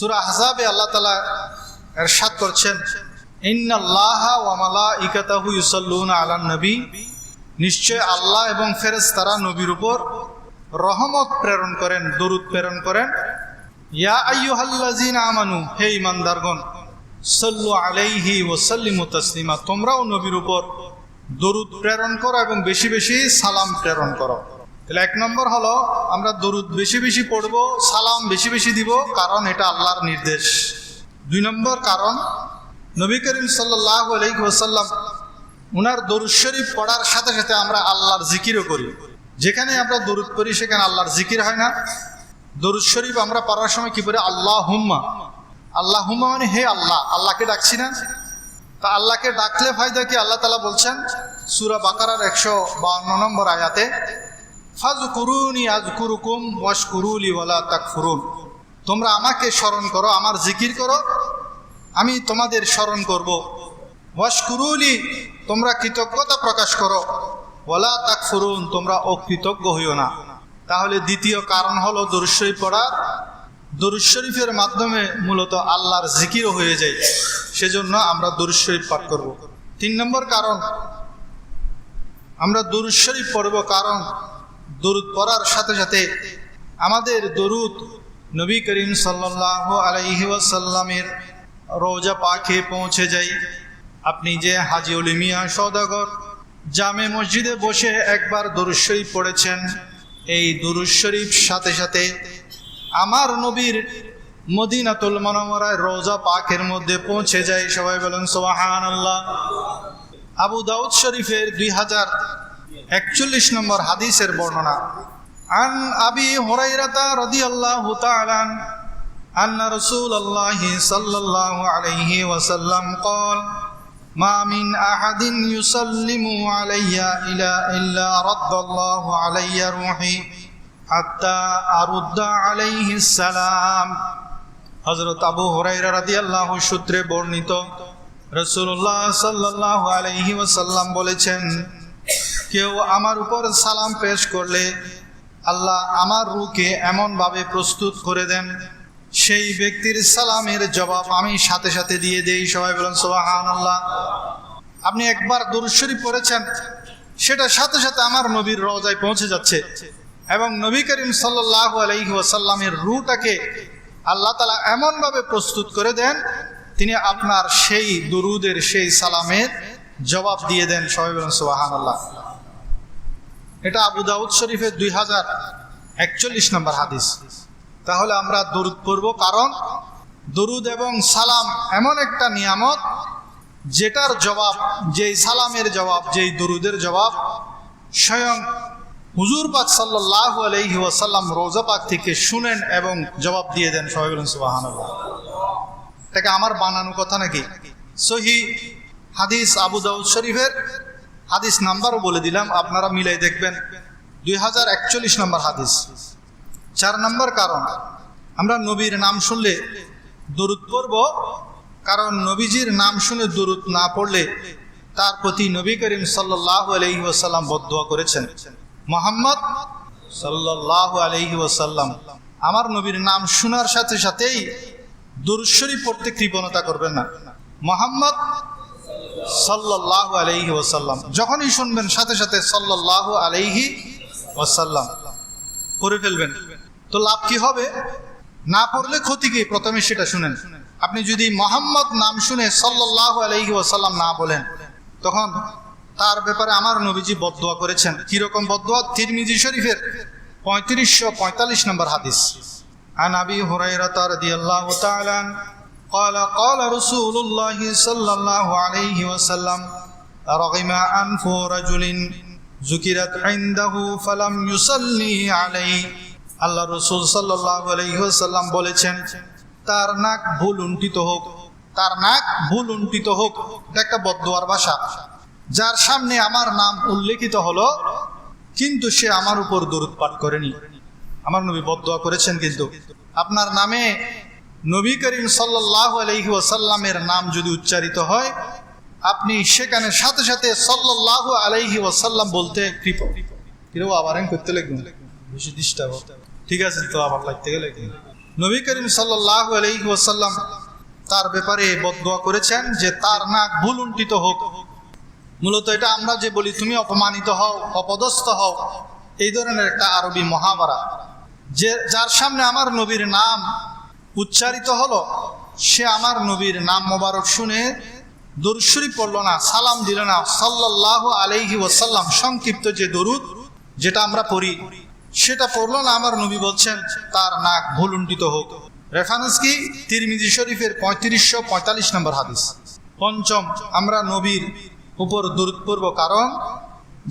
সুরা হাজাবে আল্লাহ তালা এরশাদ করছেন নিশ্চয় আল্লাহ এবং ফেরেশতারা নবীর উপর রহমত প্রেরণ করেন, দরুদ প্রেরণ করেন। ইয়া হে ঈমানদারগণ, সাল্লু আলাইহি তোমরাও নবীর উপর দরুদ প্রেরণ করো এবং বেশি বেশি সালাম প্রেরণ করো। তাহলে এক নম্বর হলো, আমরা দরুদ বেশি বেশি পড়ব, সালাম বেশি বেশি দিব, কারণ এটা আল্লাহর নির্দেশ। দুই নম্বর কারণ, নবী করিম সাল্লাহ আলাইহি ওয়াসাল্লাম উনার দরুদ শরীফ পড়ার সাথে সাথে আমরা আল্লাহর জিকিরও করি। যেখানে আমরা দরুদ করি সেখানে আল্লাহর জিকির হয় না। দরুদ শরীফ আমরা পড়ার সময় কি বলি আল্লাহ হুম্মা আল্লাহ হুম্মা মানে হে আল্লাহ, আল্লাহকে ডাকছি না। তা আল্লাহকে ডাকলে ফায়দা কি? আল্লাহ তালা বলছেন, সুরা বাকারার একশো বাউন্ন নম্বর আয়াতে ফাজ কুরুনি আজ কুরুকুম ওয়াশ কুরুলি ওয়ালা তাক ফুরুন তোমরা আমাকে স্মরণ করো, আমার জিকির করো, আমি তোমাদের স্মরণ করব। ওয়াশ কুরুলি তোমরা কৃতজ্ঞতা প্রকাশ করো। ওয়ালা তাক ফুরুন তোমরা অকৃতজ্ঞ হইও না। তাহলে দ্বিতীয় কারণ হলো দরুশ্বরী পড়ার দরুদ শরীফের মাধ্যমে মূলত আল্লাহর জিকিরও হয়ে যায়। সেজন্য আমরা দরুদ পাঠ করব। তিন নম্বর কারণ, আমরা দরুদ শরীফ পড়ব কারণ দরুদ পড়ার সাথে সাথে আমাদের দরুদ নবী করিম সাল্লাহ আলাইহি ওয়াসাল্লামের রোজা পাখে পৌঁছে যাই আপনি যে হাজি উলিমিয়া সৌদাগর জামে মসজিদে বসে একবার দরুদ শরীফ পড়েছেন, এই দরুদ শরীফ সাথে সাথে আমার নবীর মদিনাতুল মনোমরায় রোজা পাকের মধ্যে পৌঁছে যায়। সবাই বলেন সোহান আবু দাউদ শরীফের দুই হাজার একচল্লিশ নম্বর হাদিসের বর্ণনা আন আবি হরাইরাতা রদি আল্লাহ তালান أن رسول الله صلى الله عليه وسلم قال ما من أحد يسلم علي إلا إلا رد الله علي روحي হাত্তা আরুদ্দা আলাইহি সালাম হযরত আবু হুরায়রা রাদিয়াল্লাহু সূত্রে বর্ণিত রাসূলুল্লাহ সাল্লাল্লাহু আলাইহি ওয়াসাল্লাম বলেছেন কেউ আমার উপর সালাম পেশ করলে আল্লাহ আমার রুকে এমনভাবে প্রস্তুত করে দেন। সেই ব্যক্তির সালামের জবাব আমি সাথে সাথে দিয়ে দেই। সবাই বলেন, সুবহানাল্লাহ। আপনি একবার দরুদ শরীফ পড়েছেন, সেটা সাথে সাথে আমার নবীর রওজায় পৌঁছে যাচ্ছে এবং নবী করিম সাল্লাহ আলহি ওয়াসাল্লামের রুটাকে আল্লাহ তালা এমনভাবে প্রস্তুত করে দেন, তিনি আপনার সেই দুরুদের, সেই সালামের জবাব দিয়ে দেন সবাই বলেন সোহান এটা আবু দাউদ শরীফের দুই হাজার একচল্লিশ নম্বর হাদিস। তাহলে আমরা দরুদ পড়ব কারণ দরুদ এবং সালাম এমন একটা নিয়ামত, যেটার জবাব, যেই সালামের জবাব, যেই দরুদের জবাব স্বয়ং হুজুর পাক সাল্লাহ আলহি ওয়াসাল্লাম রোজা পাক থেকে শুনেন এবং জবাব দিয়ে দেন সবাই বলেন সুবাহান এটাকে আমার বানানো কথা নাকি? সহি হাদিস আবু দাউদ শরীফের হাদিস নাম্বারও বলে দিলাম, আপনারা মিলাই দেখবেন। দুই হাজার একচল্লিশ নম্বর হাদিস। চার নম্বর কারণ, আমরা নবীর নাম শুনলে দরুদ পড়ব, কারণ নবীজির নাম শুনে দরুদ না পড়লে তার প্রতি নবী করিম সাল্লাহ আলহি ওয়াসাল্লাম বদুয়া করেছেন। মোহাম্মদ সাল্লাহ আলহি ওয়াসাল্লাম, আমার নবীর নাম শোনার সাথে সাথেই দুরুশ্বরী পড়তে কৃপণতা করবেন না। মোহাম্মদ সাল্লাহ আলহি ওয়াসাল্লাম যখনই শুনবেন সাথে সাথে সাল্লাহ আলহি ওয়াসাল্লাম করে ফেলবেন তো লাভ কি হবে না পড়লে ক্ষতি কি প্রথমে সেটা শুনেন আপনি যদি মোহাম্মদ নাম শুনে সাল্লাহ আলহি ওয়াসাল্লাম না বলেন তখন তার ব্যাপারে আমার নবীজি বদোয়া করেছেন কিরকম বদোয়া তিরমিজি শরীফের পঁয়ত্রিশশো পঁয়তাল্লিশ নম্বর হাদিস عن ابي هريره رضي الله تعالى قال قال رسول الله صلى الله عليه وسلم رغم انف رجل ذكرت عنده فلم يصلي عليه আল্লাহ রসুল সাল্লাহ আলহিহাল্লাম বলেছেন তার নাক ভুল উন্টিত হোক তার নাক ভুল উন্টিত হোক এটা একটা বদোয়ার ভাষা যার সামনে আমার নাম উল্লেখিত হলো কিন্তু সে আমার উপর দরুদ পাঠ করেনি আমার নবী বদোয়া করেছেন কিন্তু আপনার নামে নবী করিম সাল্লাহ আলহি ওয়াসাল্লামের নাম যদি উচ্চারিত হয়, আপনি সেখানে সাথে সাথে সাল্লাহ আলহি ওয়াসাল্লাম বলতে কৃপ কিরো আবার করতে লাগবেন বেশি ডিস্টার্ব ঠিক আছে, তো আবার লাগতে গেলে নবী করিম সাল্লাহ আলহি ওসাল্লাম তার ব্যাপারে বদয়া করেছেন যে তার নাক ভুলুন্টিত হোক। মূলত এটা আমরা যে বলি, তুমি অপমানিত হও, অপদস্থ হও, এই ধরনের একটা আরবি মহামারা। যে, যার সামনে আমার নবীর নাম উচ্চারিত হলো, সে আমার নবীর নাম মোবারক শুনে দরুশরী পড়ল না, সালাম দিল না। সাল্লাহ আলাইহি ওসাল্লাম সংক্ষিপ্ত যে দরুদ যেটা আমরা পড়ি, সেটা পড়ল না আমার নবী বলছেন, তার নাক ভুলুন্ডিত হোক। রেফারেন্স কি? তিরমিজি শরীফের পঁয়ত্রিশশো পঁয়তাল্লিশ নম্বর হাদিস। পঞ্চম, আমরা নবীর উপর দূরত পড়ব কারণ,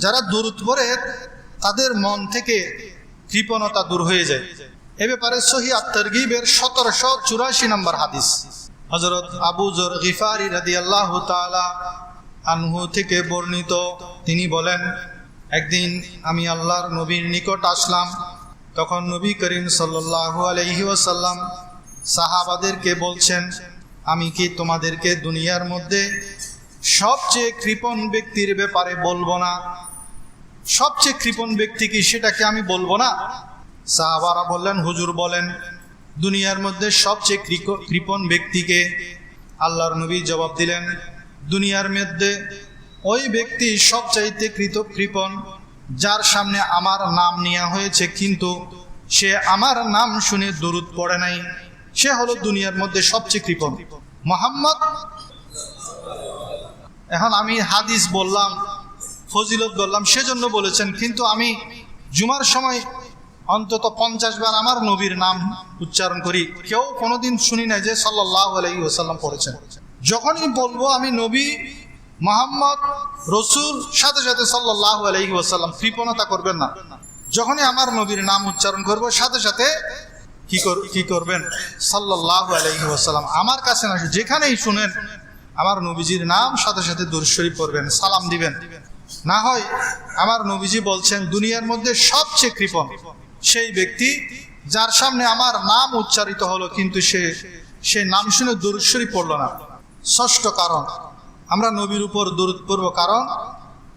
যারা দূরত পড়ে তাদের মন থেকে কৃপণতা দূর হয়ে যায়। এ ব্যাপারে সহি আত্মর্গিবের সতেরোশো চুরাশি নম্বর হাদিস। হজরত আবু জর গিফারি রাদি আল্লাহ আনহু থেকে বর্ণিত, তিনি বলেন, একদিন আমি আল্লাহর নবীর নিকট আসলাম। তখন নবী করিম সাল্লাল্লাহু আলাইহি ওয়াসাল্লাম সাহাবাদেরকে বলছেন, আমি কি তোমাদেরকে দুনিয়ার মধ্যে সবচেয়ে কৃপণ ব্যক্তির ব্যাপারে বলব না? সবচেয়ে কৃপণ ব্যক্তি কি সেটাকে আমি বলব না? সাহাবারা বললেন, হুজুর বলেন, দুনিয়ার মধ্যে সবচেয়ে কৃপণ ব্যক্তিকে আল্লাহর নবী জবাব দিলেন, দুনিয়ার মধ্যে ওই ব্যক্তি সবচাইতে কৃত, কৃপণ, যার সামনে আমার নাম নেওয়া হয়েছে, কিন্তু সে আমার নাম শুনে দরুদ পড়ে নাই। সে হলো দুনিয়ার মধ্যে সবচেয়ে কৃপণ। মোহাম্মদ, এখন আমি হাদিস বললাম, ফজিলত বললাম, সেজন্য বলেছেন, কিন্তু আমি জুমার সময় অন্তত পঞ্চাশ বার আমার নবীর নাম উচ্চারণ করি। কেউ কোনোদিন শুনি না যে সাল্লাহ আলাইহি পড়েছেন। যখনই বলব আমি নবী, মোহাম্মদ, রসুল, সাথে সাথে সাল্লাহ আলাইহি ওসাল্লাম কৃপণতা করবেন না। যখনই আমার নবীর নাম উচ্চারণ করব, সাথে সাথে কি কি করবেন? সাল্লাহ আলাইহি ওসাল্লাম আমার কাছে না, যেখানেই শুনেন, আমার নবীজির নাম সাথে সাথে দুরশরীফ পড়বেন, সালাম দিবেন। না হয় আমার নবীজি বলছেন, দুনিয়ার মধ্যে সবচেয়ে কৃপণ। সেই ব্যক্তি যার সামনে আমার নাম উচ্চারিত হলো কিন্তু সে সে নাম শুনে দুরুশ্বরী পড়ল না ষষ্ঠ কারণ আমরা নবীর উপর দরুদ পড়ব কারণ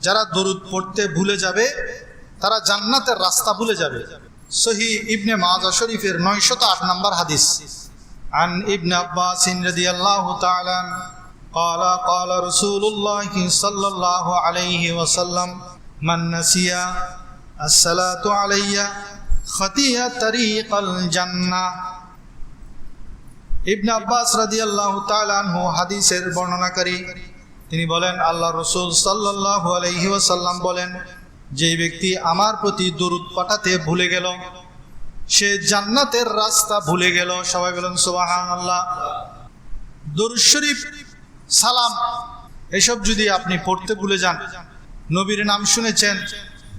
যারা দরুদ পড়তে ভুলে যাবে তারা জান্নাতের রাস্তা ভুলে যাবে সহি ইবনে মাজা শরীফের নয়শত আট নম্বর হাদিস عن ابن عباس رضي الله تعالى عنه قال قال رسول الله صلى الله عليه وسلم من نسي الصلاة علي হাদিসের বর্ণনাকারী। তিনি বলেন, আল্লাহ রসুল সাল্লাহ বলেন যে ব্যক্তি আমার প্রতি দরুদ পাঠাতে ভুলে গেল, সে জান্নাতের রাস্তা ভুলে গেল। সবাই বলেন সোবাহান আল্লাহ দরুদ সালাম, এসব যদি আপনি পড়তে ভুলে যান, নবীর নাম শুনেছেন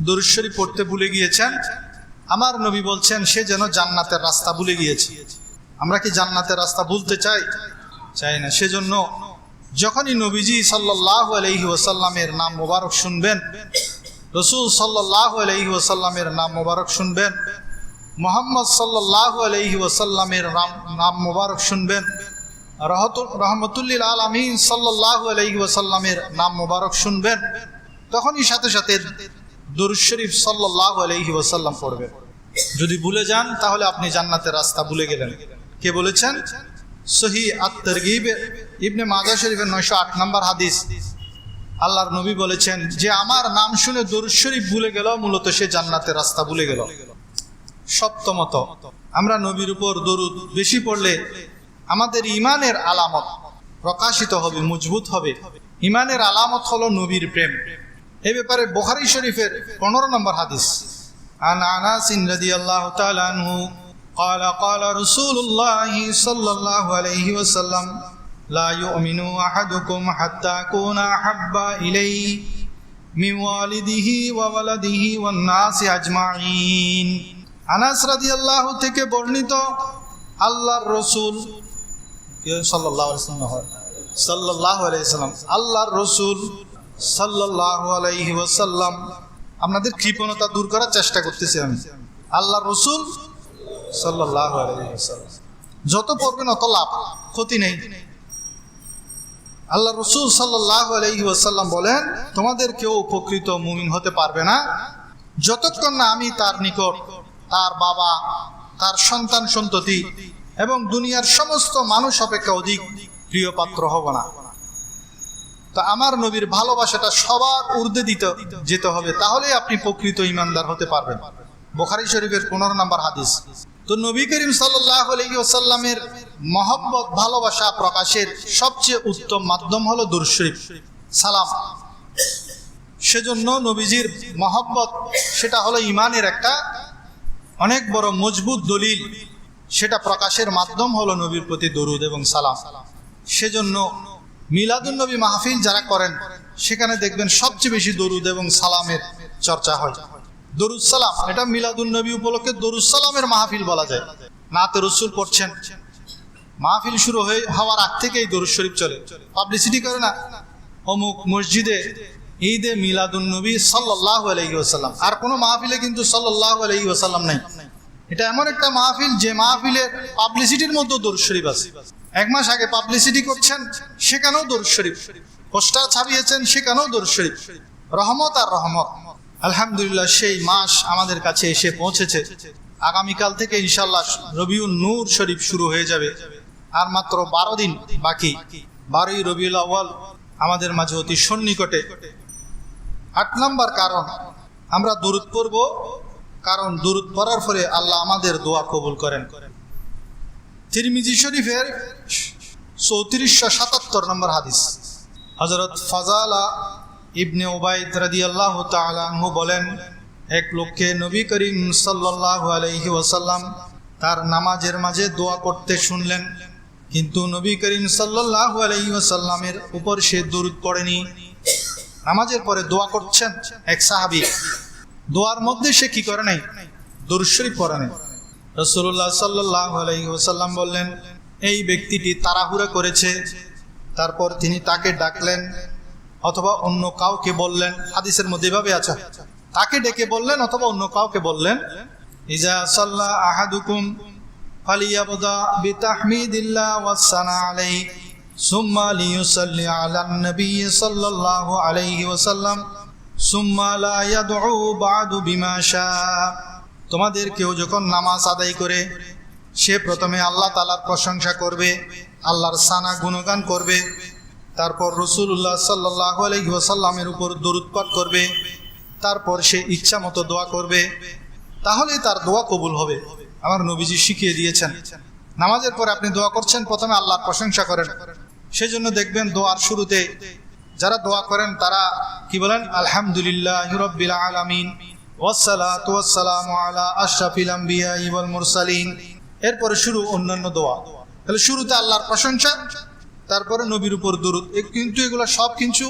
দুরুশ্বরী পড়তে ভুলে গিয়েছেন আমার নবী বলছেন, সে যেন জান্নাতের রাস্তা ভুলে গিয়েছে। আমরা কি জান্নাতের রাস্তা ভুলতে চাই? চাই না। সেজন্য যখনই নবীজি সাল্লাহ আলহি ওসাল্লামের নাম মোবারক শুনবেন, রসুল সাল্লাহ আলহি ওসাল্লামের নাম মোবারক শুনবেন, মোহাম্মদ সাল্লাহ আলহি ওসাল্লামের নাম নাম মোবারক শুনবেন রহমতুল্লিল আলমিন সাল্লাহ আলহি ওসাল্লামের নাম মোবারক শুনবেন, তখনই সাথে সাথে দুরুদ শরীফ সাল্লাহ আলহি ওসাল্লাম পড়বেন যদি ভুলে যান, তাহলে আপনি জান্নাতের রাস্তা ভুলে গেলেন। কে বলেছেন? সহি আত্মরগিব ইবনে মাজা শরীফের নয়শো আট নম্বর হাদিস। আল্লাহর নবী বলেছেন যে, আমার নাম শুনে দরুদ শরীফ ভুলে গেল মূলত সে জান্নাতের রাস্তা ভুলে গেল। সপ্তমত, আমরা নবীর উপর দরুদ বেশি পড়লে আমাদের ইমানের আলামত প্রকাশিত হবে, মজবুত হবে। ইমানের আলামত হলো নবীর প্রেম। এ ব্যাপারে বোখারি শরীফের পনেরো নম্বর হাদিস عن انس رضي الله تعالى عنه قال قال رسول الله صلى الله عليه وسلم لا يؤمن احدكم حتى اكون احب اليه من والده وولده والناس اجمعين আনাস রাদিয়াল্লাহু থেকে বর্ণিত আল্লাহর রসুল সাল্লাল্লাহু আলাইহি ওয়াসাল্লাম হয় সাল্লাল্লাহু আলাইহি ওয়াসাল্লাম আল্লাহর রসুল ওয়াসাল্লাম, আপনাদের কৃপণতা দূর করার চেষ্টা করতেছি আমি। আল্লাহ রসুল সাল্লাহ যত পড়বেন অত লাভ, ক্ষতি নেই। আল্লাহ রসুল সাল্লাহ ওয়াসাল্লাম বলেন, তোমাদের কেউ উপকৃত মুমিন হতে পারবে না। যতক্ষণ না আমি তার নিকট, তার বাবা, তার সন্তান সন্ততি এবং দুনিয়ার সমস্ত মানুষ অপেক্ষা অধিক প্রিয় পাত্র হব না। তা আমার নবীর ভালোবাসাটা সবার ঊর্ধ্বে দিতে যেতে হবে তাহলে আপনি প্রকৃত ইমানদার হতে পারবেন। বোখারি শরীফের পনেরো নম্বর হাদিস। তো নবী করিম সাল্লাহ আলহিউসাল্লামের মহব্বত, ভালোবাসা প্রকাশের সবচেয়ে উত্তম মাধ্যম হলো দুর শরীফ, সালাম। সেজন্য নবীজির মহব্বত, সেটা হলো ইমানের একটা অনেক বড় মজবুত দলিল। সেটা প্রকাশের মাধ্যম হলো নবীর প্রতি দরুদ এবং সালাম। সেজন্য মিলাদুন নবী মাহফিল যারা করেন, সেখানে দেখবেন সবচেয়ে বেশি দরুদ এবং সালামের চর্চা হয়। দরুদ সালাম, এটা মিলাদুন নবী উপলক্ষে দরুদ সালামের মাহফিল বলা যায়। নাতে রসুল পড়ছেন। মাহফিল শুরু হয়ে হওয়ার আগ থেকেই দরুদ শরীফ চলে। পাবলিসিটি করে না? অমুক মসজিদে ঈদে মিলাদুন নবী সাল্লাহ আলহি ওসাল্লাম আর কোনো মাহফিলে কিন্তু সাল্লাহ আলহি ওসাল্লাম নাই। এটা এমন একটা মাহফিল যে মাহফিলের পাবলিসিটির মধ্যে দরুদ শরীফ আছে। এক মাস আগে পাবলিসিটি করছেন সেখানেও দরুদ শরীফ। পোস্টার ছাপিয়েছেন সেখানেও দরুদ শরীফ। রহমত আর রহমত। আলহামদুলিল্লাহ, সেই মাস আমাদের কাছে এসে পৌঁছেছে। আগামীকাল থেকে ইনশাল্লাহ রবিউল নূর শরীফ শুরু হয়ে যাবে। আর মাত্র বারো দিন বাকি। বারোই রবিউল আওয়াল আমাদের মাঝে অতি সন্নিকটে। আট নম্বর কারণ, আমরা দূরত পড়ব। কারণ দূরত পড়ার ফলে আল্লাহ আমাদের দোয়া কবুল করেন। তিরমিজি শরীফের চৌত্রিশশো সাতাত্তর নম্বর হাদিস। হজরত ফাজালা ইবনে ওবায়দ রাদি আল্লাহ তালু বলেন, এক লোককে নবী করিম সাল্লাহ আলহি ওসাল্লাম তার নামাজের মাঝে দোয়া করতে শুনলেন, কিন্তু নবী করিম সাল্লাহ আলহি ওসাল্লামের উপর সে দূরত পড়েনি। নামাজের পরে দোয়া করছেন এক সাহাবি। দোয়ার মধ্যে সে কি করে নাই? দুরুশরী পড়ে নাই। রসুল্লাহ সাল্লাহ আলহি ওসাল্লাম বললেন এই ব্যক্তিটি তাড়াহুড়া করেছে। তারপর তিনি তাকে ডাকলেন অথবা অন্য কাউকে বললেন, হাদিসের মধ্যে এভাবে আছে, তাকে ডেকে বললেন অথবা অন্য কাউকে বললেন, ইজা সাল্লাহ আহাদুকুম ফালিয়াবদা বিতাহমিদিল্লাহ ওয়াসানা আলাইহি, সুম্মা লিয়ুসাল্লি আলান নবী সাল্লাল্লাহু আলাইহি ওয়াসাল্লাম, সুম্মা লা ইয়াদউ বাদু বিমা শা তোমাদের কেউ যখন নামাজ আদায় করে সে প্রথমে আল্লাহ তালার প্রশংসা করবে, আল্লাহর সানা গুণগান করবে, তারপর রসুল্লাহ সাল্লাহ আলহিহাসাল্লামের উপর দরুৎপাত করবে, তারপর সে ইচ্ছা মতো দোয়া করবে। তাহলে তার দোয়া কবুল হবে। আমার নবীজি শিখিয়ে দিয়েছেন, নামাজের পরে আপনি দোয়া করছেন, প্রথমে আল্লাহর প্রশংসা করেন। সেই জন্য দেখবেন দোয়ার শুরুতে যারা দোয়া করেন, তারা কি বলেন? আলহামদুলিল্লাহ রব্বিল আলমিন ওয়াসালাত ওয়াসালাম আলা আশরাফিল আম্বিয়া ইবল মুরসালিন। এরপরে শুরু অন্যান্য দোয়া। তাহলে শুরুতে আল্লাহর প্রশংসা, তারপরে নবীর উপর দরুদ। কিন্তু এগুলো সব কিছু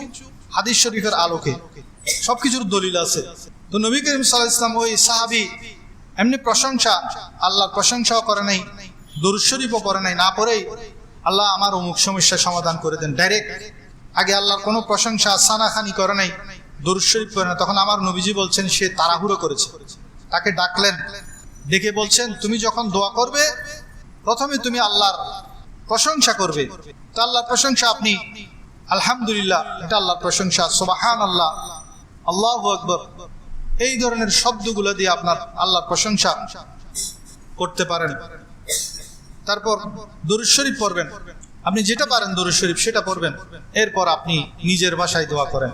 হাদিস শরীফের আলোকে। সব কিছুর দলিল আছে। তো নবী করিম সাল্লাহ ইসলাম ওই সাহাবি এমনি প্রশংসা, আল্লাহর প্রশংসাও করে নাই, দরুদ শরীফও করে নাই, না পরেই আল্লাহ আমার অমুক সমস্যার সমাধান করে দেন ডাইরেক্ট আগে আল্লাহর কোনো প্রশংসা, সানাখানি করে নাই, দরুদ শরীফ করে না তখন আমার নবীজি বলছেন, সে তাড়াহুড়ো করেছে। তাকে ডাকলেন। ডেকে বলছেন, তুমি যখন দোয়া করবে, প্রথমে তুমি আল্লাহর প্রশংসা করবে। তো আল্লাহর প্রশংসা আপনি, আলহামদুলিল্লাহ, এটা আল্লাহর প্রশংসা সোবাহান আল্লাহ আল্লাহ আকবর। এই ধরনের শব্দগুলো দিয়ে আপনার আল্লাহর প্রশংসা করতে পারেন। তারপর দরুদ শরীফ পড়বেন। আপনি যেটা পারেন দরুদ শরীফ, সেটা পড়বেন। এরপর আপনি নিজের বাসায় দোয়া করেন।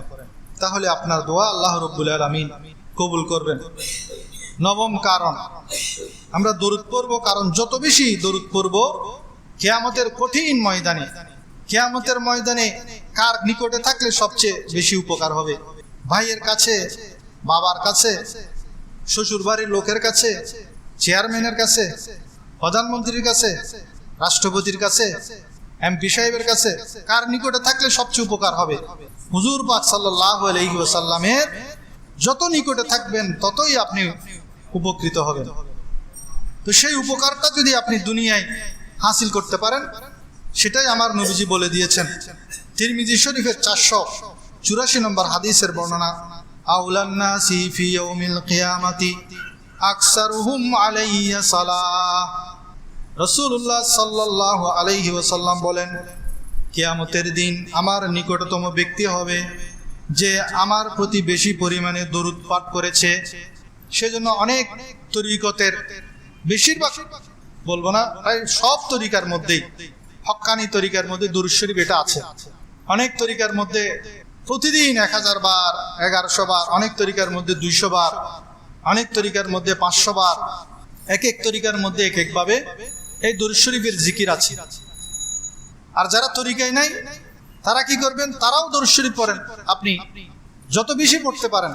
তাহলে আপনার দোয়া আল্লাহ রব্বুল আলমিন কবুল করবেন। নবম কারণ। আমরা দরুদ পড়ব কারণ যত বেশি দরুদ পড়ব, কেয়ামতের কঠিন ময়দানে, কেয়ামতের ময়দানে কার নিকটে থাকলে সবচেয়ে বেশি উপকার হবে? ভাইয়ের কাছে, বাবার কাছে শ্বশুর বাড়ির লোকের কাছে, চেয়ারম্যানের কাছে, প্রধানমন্ত্রীর কাছে, রাষ্ট্রপতির কাছে, এমপি সাহেবের কাছে, কার নিকটে থাকলে সবচেয়ে উপকার হবে? হুজুর পাক সাল্লাহ আলহিসাল্লামের যত নিকটে থাকবেন, ততই আপনি উপকৃত হবেন তো সেই উপকারটা যদি আপনি দুনিয়ায় হাসিল করতে পারেন, সেটাই আমার নবীজি বলে দিয়েছেন। তিরমিজি শরীফের চারশো চুরাশি নম্বর হাদিসের বর্ণনা আউলান্না সিফি ইয়ৌমিল কিয়ামাতি আকসারুহুম আলাইয়া সালাহ। রসুল্লাহ সাল্লাহ আলাইহি ওসাল্লাম বলেন, কেয়ামতের দিন আমার নিকটতম ব্যক্তি হবে যে আমার প্রতি বেশি পরিমাণে দরুদ পাঠ করেছে সেজন্য অনেক তরিকতের, বেশিরভাগ বলব না, প্রায় সব তরিকার মধ্যেই হক্কানি তরিকার মধ্যে দুরুদ শরীফ এটা আছে। অনেক তরিকার মধ্যে প্রতিদিন এক হাজার বার, এগারোশো বার, অনেক তরিকার মধ্যে দুইশো বার, অনেক তরিকার মধ্যে পাঁচশো বার, এক এক তরিকার মধ্যে এক একভাবে এই শরীফের জিকির আছে। আর যারা তরিকায় নাই, তারা কি করবেন? তারাও শরীফ পড়েন। আপনি যত বেশি পড়তে পারেন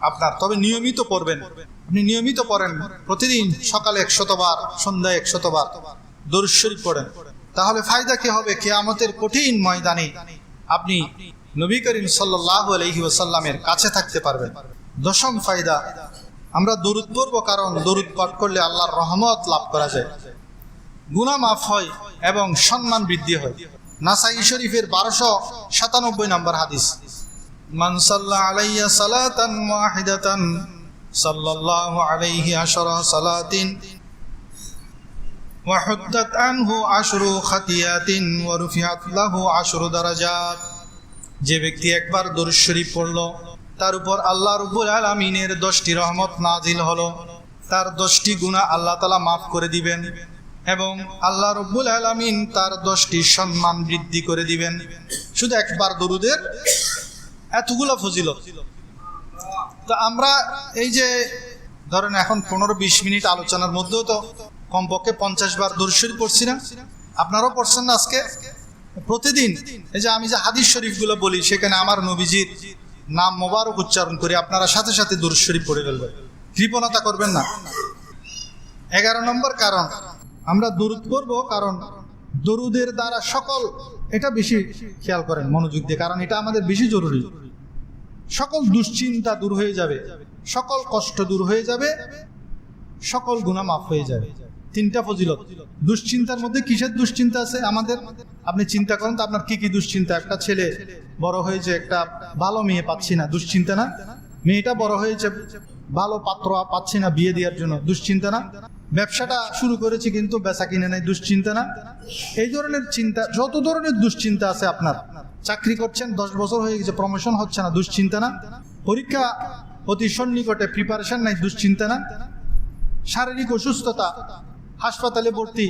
আপনার, তবে নিয়মিত পড়বেন। আপনি নিয়মিত পড়েন প্রতিদিন সকালে একশতবার, সন্ধ্যায় একশতবার দরুদ শরীফ পড়েন। তাহলে ফায়দা কি হবে? কেয়ামতের কঠিন ময়দানে আপনি নবী করিম ওসাল্লামের কাছে থাকতে পারবেন। দশম ফায়দা, আমরা দরুদ পড়ব কারণ দরুদ পাঠ করলে আল্লাহর রহমত লাভ করা যায়। গুনা মাফ হয় এবং সম্মান বৃদ্ধি হয়। নাসাই শরীফের বারোশো সাতানব্বই নম্বর হাদিস। মান সাল্লা আলাইয়া সালাতান ওয়াহিদাতান সাল্লাল্লাহু আলাইহি আশরা সালাতিন وحدت عنه عشر خطيات ورفعت له عشر درجات যে ব্যক্তি একবার দরুদ শরীফ পড়ল তার উপর আল্লাহ রব্বুল আলামিনের দশটি রহমত নাজিল হলো তার দশটি গুণা আল্লাহ তালা মাফ করে দিবেন এবং আল্লাহ রব্বুল আলামিন তার দশটি সম্মান বৃদ্ধি করে দিবেন শুধু একবার দরুদের এতগুলো ফজিলত। তো আমরা এই যে, ধরেন এখন পনেরো বিশ মিনিট আলোচনার মধ্যেও তো কমপক্ষে পঞ্চাশ বার দর্শরী পড়ছি না। আপনারাও পড়ছেন না আজকে? প্রতিদিন, এই যে আমি যে হাদিস শরীফগুলো বলি, সেখানে আমার নবীজির নাম মোবারক উচ্চারণ করি আপনারা সাথে সাথে দরুদ শরীফ পড়ে ফেলবেন। কৃপণতা করবেন না। এগারো নম্বর কারণ, আমরা দরুদ করব কারণ দরুদের দ্বারা সকল, এটা বেশি খেয়াল করেন মনোযোগ দিয়ে, কারণ এটা আমাদের বেশি জরুরি। সকল দুশ্চিন্তা দূর হয়ে যাবে, সকল কষ্ট দূর হয়ে যাবে, সকল গুণা মাফ হয়ে যাবে। তিনটা ফজিলত। দুশ্চিন্তার মধ্যে কিসের দুশ্চিন্তা আছে? আমাদের। আপনি চিন্তা করেন তো আপনার কি কি দুশ্চিন্তা? একটা ছেলে বড় হয়েছে, একটা ভালো মেয়ে পাচ্ছি না, দুশ্চিন্তা না? মেয়েটা বড় হয়েছে, ভালো পাত্র পাচ্ছি না বিয়ে দেওয়ার জন্য, দুশ্চিন্তা না? ব্যবসাটা শুরু করেছি কিন্তু বেচা কিনে নেই, দুশ্চিন্তা না? এই ধরনের চিন্তা, যত ধরনের দুশ্চিন্তা আছে আপনার চাকরি করছেন, দশ বছর হয়ে গেছে প্রমোশন হচ্ছে না, দুশ্চিন্তা না। পরীক্ষা অতি সন্নিকটে প্রিপারেশন নাই, দুশ্চিন্তা না। শারীরিক অসুস্থতা, হাসপাতালে ভর্তি,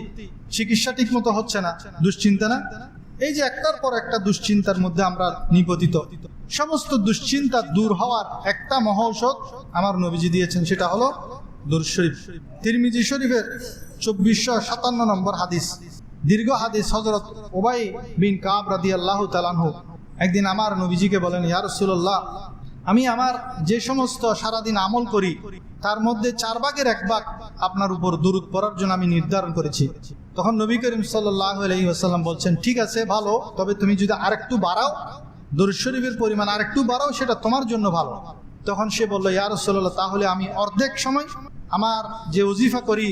চিকিৎসা ঠিক মতো হচ্ছে না, দুশ্চিন্তা না। এই যে একটার পর একটা দুশ্চিন্তার মধ্যে আমরা নিপতিত। সমস্ত দুশ্চিন্তা দূর হওয়ার একটা মহৌষধ আমার নবীজি দিয়েছেন, সেটা হলো দুর শরীফ তিরমিজি শরীফের চব্বিশশো সাতান্ন নম্বর হাদিস। দীর্ঘ হাদিস হজরত ওবাই বিন কাব রাদি আল্লাহ তালানহু একদিন আমার নবীজিকে বলেন ইয়ারসুল্লাহ আমি আমার যে সমস্ত সারাদিন আমল করি, তার মধ্যে চার ভাগের এক ভাগ আপনার উপর দূরত পড়ার জন্য আমি নির্ধারণ করেছি। তখন নবী করিম সাল্লাহ বলছেন, ঠিক আছে, ভালো, তবে তুমি যদি আরেকটু বাড়াও, দরুদ শরীফের পরিমাণ আরেকটু বাড়াও, সেটা তোমার জন্য ভালো। তখন সে বলল ইয়ারসল্লাহ তাহলে আমি অর্ধেক সময় আমার যে ওজিফা করি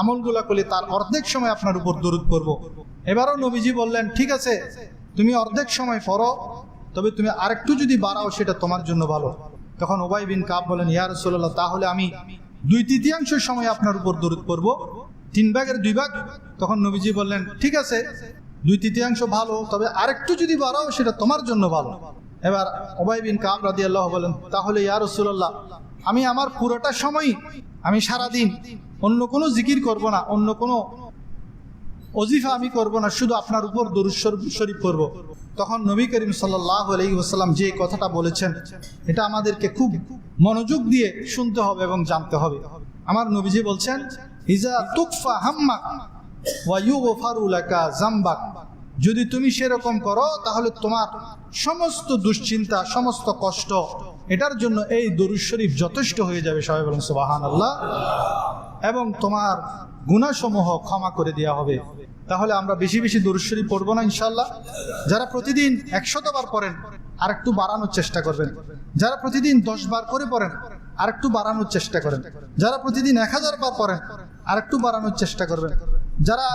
আমলগুলা করলে তার অর্ধেক সময় আপনার উপর দরুদ করব। এবারও নবীজি বললেন, ঠিক আছে, তুমি অর্ধেক সময় পড়ো, তবে তুমি আরেকটু যদি বাড়াও, সেটা তোমার জন্য ভালো। তখন ওবাই বিন কাব বলেন, ইয়া রসোল্লাহ তাহলে আমি দুই তৃতীয়াংশ সময় আপনার উপর দরুদ করব তিন ভাগের দুই ভাগ? তখন নবীজি বললেন, ঠিক আছে, দুই তৃতীয়াংশ ভালো, তবে আরেকটু যদি বাড়াও, সেটা তোমার জন্য ভালো। এবার ওবাই বিন কাব রাদি আল্লাহ বলেন, তাহলে ইয়া রসুল্লাহ আমি আমার পুরোটা সময় আমি সারাদিন অন্য কোনো জিকির করব না, অন্য কোনো অজিফা আমি করব না, শুধু আপনার উপর দরুদ শরীফ করব তখন নবী করিম ওসাল্লাম যে কথাটা বলেছেন, এটা আমাদেরকে খুব মনোযোগ দিয়ে শুনতে হবে এবং জানতে হবে। আমার নবীজি বলছেন হাম্মা ওয়াইউফারুলাকা জাম্বাক যদি তুমি সেরকম করো, তাহলে তোমার সমস্ত দুশ্চিন্তা, সমস্ত কষ্ট এটার জন্য এই দরুদ শরীফ যথেষ্ট হয়ে যাবে, সবাই বলেন সুবাহান আল্লাহ এবং তোমার গুণাসমূহ ক্ষমা করে দেওয়া হবে। তাহলে আমরা বেশি বেশি দরুদ শরীফ পড়ব না ইনশাল্লাহ যারা প্রতিদিন একশতবার পড়েন আর একটু বাড়ানোর চেষ্টা করবেন। যারা প্রতিদিন দশ বার করে পড়েন আর একটু বাড়ানোর চেষ্টা করেন। যারা প্রতিদিন এক হাজার বার পড়েন আর একটু বাড়ানোর চেষ্টা করবেন। যারা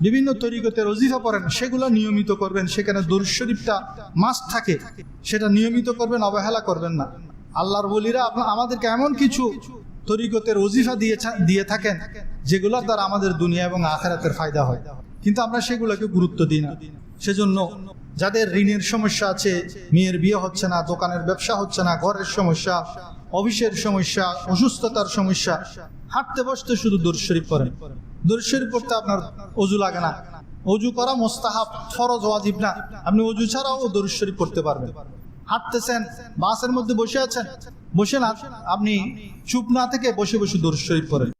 বিভিন্ন তরিকতে রজিফা পড়েন, সেগুলো নিয়মিত করবেন। সেখানে দরুদ শরীফটা মাস থাকে। সেটা নিয়মিত করবেন, অবহেলা করবেন না। আল্লাহর বলিরা আমাদেরকে এমন কিছু তরিকতের ওজিফা দিয়ে দিয়ে থাকেন, যেগুলোর দ্বারা আমাদের দুনিয়া এবং আখেরাতের ফায়দা হয়। কিন্তু আমরা সেগুলোকে গুরুত্ব দিই না। সেজন্য যাদের ঋণের সমস্যা আছে, মেয়ের বিয়ে হচ্ছে না, দোকানের ব্যবসা হচ্ছে না, ঘরের সমস্যা, অফিসের সমস্যা, অসুস্থতার সমস্যা, হাঁটতে বসতে শুধু দূর শরীফ করেন দরুদ করতে আপনার অজু লাগে না। অজু করা মোস্তাহাব, ফরজ ওয়াজিব না। আপনি অজু ছাড়াও শরীফ পড়তে পারবেন। হাঁটতেছেন, বাসের মধ্যে বসে আছেন, বসে না, আপনি চুপ না থেকে বসে বসে দরুদ শরীফ পড়েন